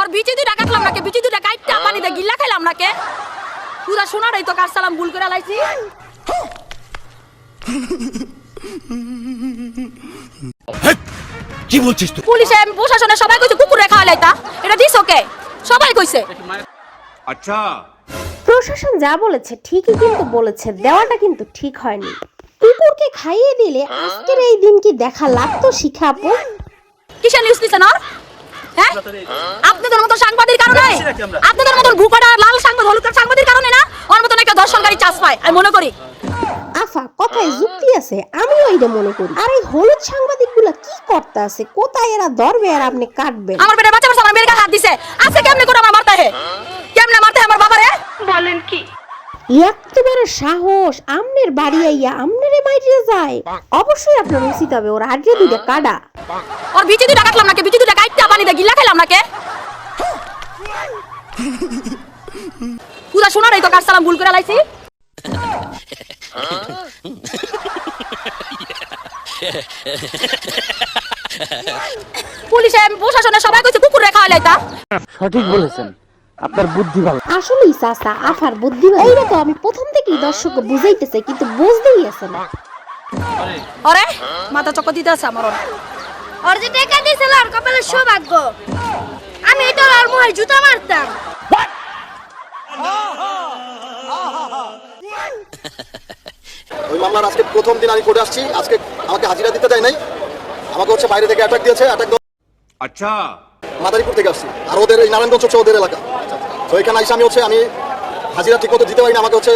ওর বিচি দুইটা কাটলাম নাকি? বিচি দুইটা কাটটা পানিতে গিল্লা খাইলাম নাকি? পুরা সোনারই তো কার সালাম ভুল করে লাইছি। কি বলছিস তুই? পুলিশে প্রশাসনে সবাই কইছে কুকুরে খাওয়া লাইতা এটা। This okay? সবাই কইছে। আচ্ছা। প্রশাসন যা বলেছে ঠিকই কিন্তু বলেছে দেওয়াটা কিন্তু ঠিক হয়নি। কুকুরকে খাইয়ে দিলে আজকের এই দিন কি দেখা লাগতো শিখা আপু। কিসের নিউজ দিছেন আর হ্যাঁ? আপনাদের মতো সাংবাদিক কারণে? আপনাদের মতন ভুকাটা লাল সাংবাদিক হলুদ সাংবাদিক কারণে না? ওর মতন একটা দর্শনকারী চাষ পায় আমি মনে করি। আফা কথায় যুক্তি আছে আমিও মনে করি। আর এই হলুদ সাংবাদিকগুলা কি করতে আছে? কোথায় এরা ধরবে আর আপনি কাটবেন? আমার বেটা বাচ্চা আমার মেয়ের হাত দিছে। আজকে কেমনে করে আমার মারতে হে কেমনে মারতে আমার বাবারে? এত বড় সাহস আমনের বাড়ি আইয়া আমনেরে মাইরে যায়। অবশ্যই আপনার উচিত হবে ওর হাড়িয়ে দুইটা কাডা ওর বিচি দুইটা কাটলাম নাকি? বিচি পানিতে গিল্লা খাইলাম নাকি? পুরা সোনারই তো কার সালাম ভুল করে লাইছি। পুলিশে প্রশাসনে সবাই কইছে কুকুরে খাওয়া লাইতা সঠিক বলেছেন। আপনার বুদ্ধি ভালো। আসলেই চাচা আফার বুদ্ধি এইটা তো আমি প্রথম থেকেই দর্শক বুঝাইতেছে কিন্তু বুঝতেই আছে না। আরে মাথা চক্কর দিতে আছে আমার ওর। ওর যে টাকা দিয়েছিল ওর কপালের সৌভাগ্য। আমি এটা ওর মুখে জুতা মারতাম। ওই মামলার আজকে প্রথম দিন আমি কোর্টে আসছি। আজকে আমাকে হাজিরা দিতে দেয় নাই। আমাকে হচ্ছে বাইরে থেকে অ্যাটাক দিয়েছে। অ্যাটাক আচ্ছা। মাদারীপুর থেকে আসছি। আর ওদের এই নারায়ণগঞ্জ হচ্ছে ওদের এলাকা। তো এখানে আইসা আমি হচ্ছে আমি হাজিরা ঠিক মতো দিতে পারি না আমাকে হচ্ছে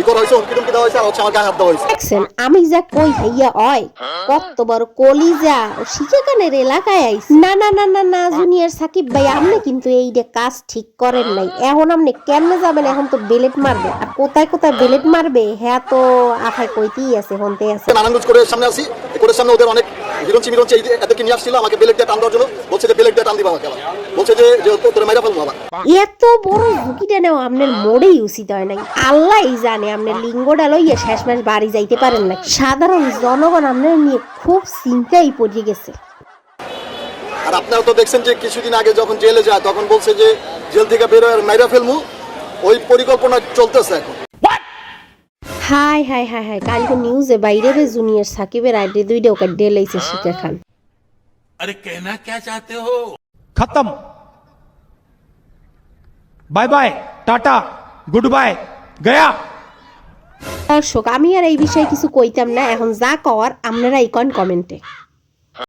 ই করা হয়েছে হুমকি টুমকি দেওয়া হয়েছে আর হচ্ছে আমার গায়ে হাত দেওয়া হয়েছে। দেখছেন আমি যা কই হইয়া অয়। কত বড় কলিজা শিখেকানের এলাকায় আইস না না না না না জুনিয়র সাকিব ভাই আপনি কিন্তু এইটা কাজ ঠিক করেন নাই। এখন আপনি কেমনে যাবেন? এখন তো বেলেট মারবে। আর কোথায় কোথায় বেলেট মারবে? হ্যাঁ তো আফায় কইতেই আছে হনতে আছে। নারায়ণগঞ্জ কোর্টের সামনে আসি এই কোর্টের সামনে ওদের অনেক হিরঞ্চি মিরঞ্চি এই এদেরকে নিয়ে আসছিল আমাকে বেলেট দিয়ে টান দেওয়ার জন্য বলছে যে বেলেট দিয়ে টান দিবা আমাকে আবার। বলছে যে যে তোর মাইরা ফেলব আবার। এত বড় ঝুঁকিটা নেওয়া আপনার মোড়েই উচিত হয় নাই। আল্লাহই জানে আপনার লিঙ্গটা লইয়া শেষ মাস বাড়ি যাইতে পারেন না। সাধারণ জনগণ আপনার নিয়ে খুব চিন্তাই পড়ে গেছে। আর আপনারা তো দেখছেন যে কিছুদিন আগে যখন জেলে যায় তখন বলছে যে জেল থেকে বেরোয় আর মাইরা ফেলব। ওই পরিকল্পনা চলতেছে এখন। Hi hi hi hi. কালকে নিউজে বাইরে রে জুনিয়র সাকিবের আইডি দুইটা ওকে ডেলাইছে শিখা খান। আরে কেনা কে চাতে হো? খতম। Bye bye tata good bye Gaya দর্শক আমি আর এই বিষয়ে কিছু কইতাম না। এখন যা কর আপনারা আইকন কমেন্টে।